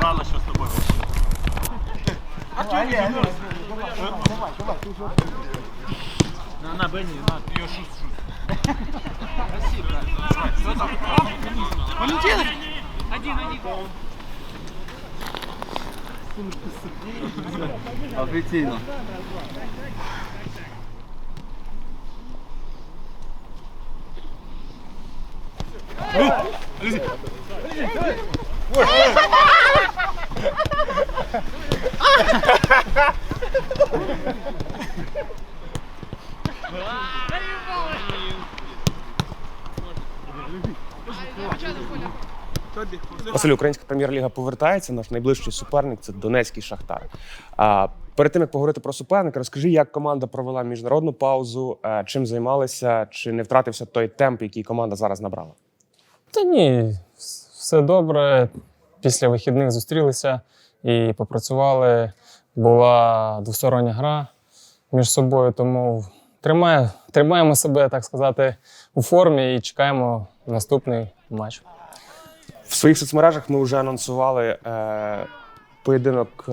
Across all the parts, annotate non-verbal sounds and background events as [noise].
Рано, що з тобою. На, на, Бенни, на, ее шут, шут. Спасибо. Что там? Валентин! Один, один. Василь, українська прем'єр-ліга повертається. Наш найближчий суперник це Донецький Шахтар. А перед тим як поговорити про суперника, розкажи, як команда провела міжнародну паузу, е, чим займалися, чи не втратився той темп, який команда зараз набрала. Та ні, все добре. Після вихідних зустрілися і попрацювали. Була двостороння гра між собою, тому тримає, тримаємо себе, так сказати, у формі і чекаємо наступний матч. В своїх соцмережах ми вже анонсували е, поєдинок е,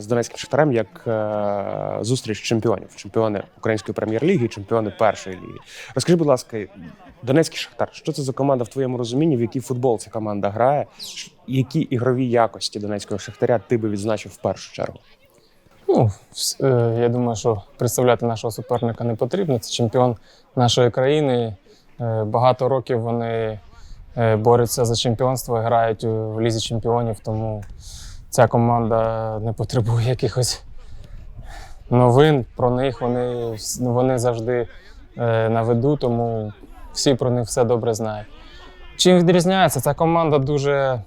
з Донецьким Шахтарем як е, зустріч чемпіонів, чемпіони української прем'єр-ліги, чемпіони першої ліги. Розкажи, будь ласка, Донецький Шахтар, що це за команда в твоєму розумінні? В який футбол ця команда грає? Які ігрові якості Донецького Шахтаря ти би відзначив в першу чергу? Ну, е, я думаю, що представляти нашого суперника не потрібно. Це чемпіон нашої країни. Багато років вони борються за чемпіонство грають в лізі чемпіонів, тому ця команда не потребує якихось новин про них. Вони, вони завжди е, на виду, тому всі про них все добре знають. Чим відрізняється? Ця команда дуже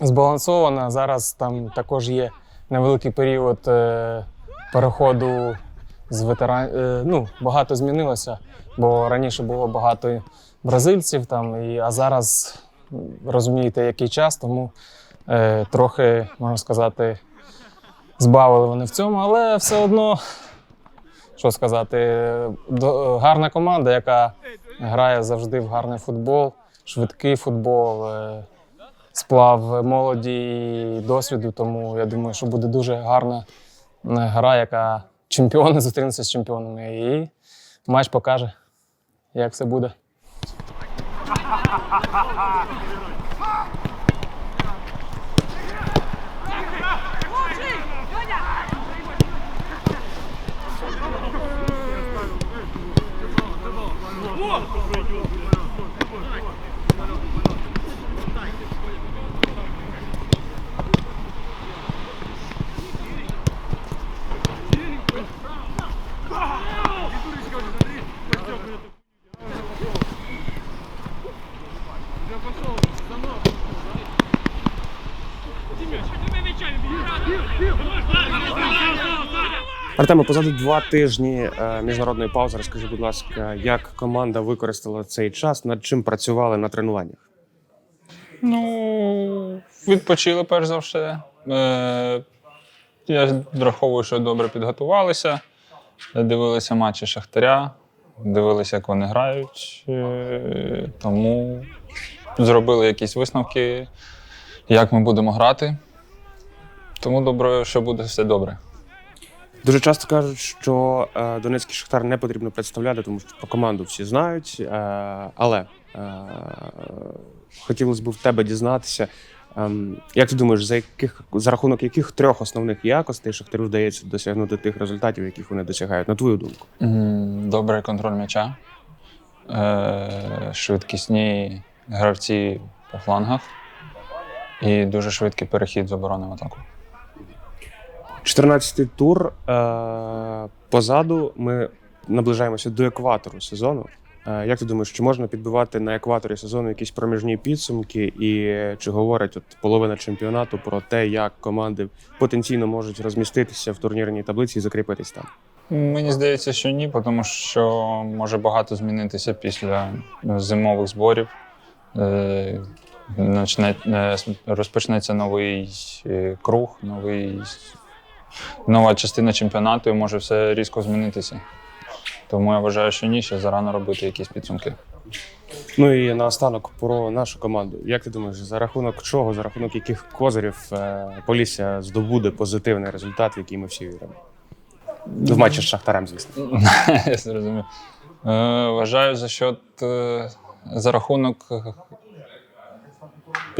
збалансована. Зараз там також є невеликий період е, переходу з ветеран... е, ну, багато змінилося, бо раніше було багато бразильців, там, і, а зараз розумієте, який час, тому трохи, можна сказати, збавили вони в цьому, але все одно, що сказати, гарна команда, яка грає завжди в гарний футбол, швидкий футбол. Е, сплав молоді і досвіду, тому я думаю, що буде дуже гарна е, гра, яка чемпіони [laughs] зустрінуться з чемпіонами. І матч покаже, як все буде. Артеме, позаду два тижні е, міжнародної паузи. Розкажи, будь ласка, як команда використала цей час, над чим працювали на тренуваннях? Ну, відпочили перш за все. Е, я враховую, що добре підготувалися, дивилися матчі Шахтаря, дивилися, як вони грають. Е, тому зробили якісь висновки, як ми будемо грати. Тому добре, що буде все добре. Дуже часто кажуть, що е, Донецький Шахтар не потрібно представляти, тому що про команду всі знають. Е, але е, хотілося б в тебе дізнатися, ем, як ти думаєш, за яких за рахунок яких трьох основних якостей Шахтарю вдається досягнути тих результатів, яких вони досягають, на твою думку? Добрий контроль м'яча, е, швидкісні гравці по флангах і дуже швидкий перехід з оборони в атаку. 14-й тур е, позаду. Ми наближаємося до екватору сезону. Е, як ти думаєш, чи можна підбивати на екваторі сезону якісь проміжні підсумки, і чи говорить от половина чемпіонату про те, як команди потенційно можуть розміститися в турнірній таблиці і закріпитись там? Мені здається, що ні, тому що може багато змінитися після зимових зборів. Е, е, Розпочнеться новий е, круг, новий, нова частина чемпіонату, і може все різко змінитися. Тому я вважаю, що ні, ще зарано робити якісь підсумки. Ну і наостанок про нашу команду. Як ти думаєш, за рахунок чого, за рахунок яких козирів е, Полісся здобуде позитивний результат, в який ми всі віримо? В матчі з Шахтарем, звісно. [laughs] Я зрозумів. Е, вважаю за счет е, за рахунок,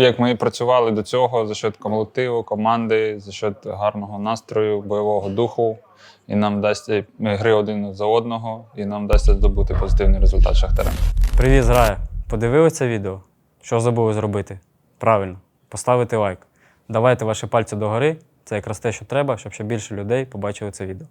е, як ми і працювали до цього, за счет колективу, команди, за счет гарного настрою, бойового духу. І нам дасть е, гри один за одного, і нам дасть здобути позитивний результат Шахтарем. Привіт, зграя! Подивилися відео? Що забули зробити? Правильно, поставити лайк. Давайте ваші пальці догори. Це якраз те, що треба, щоб ще більше людей побачили це відео.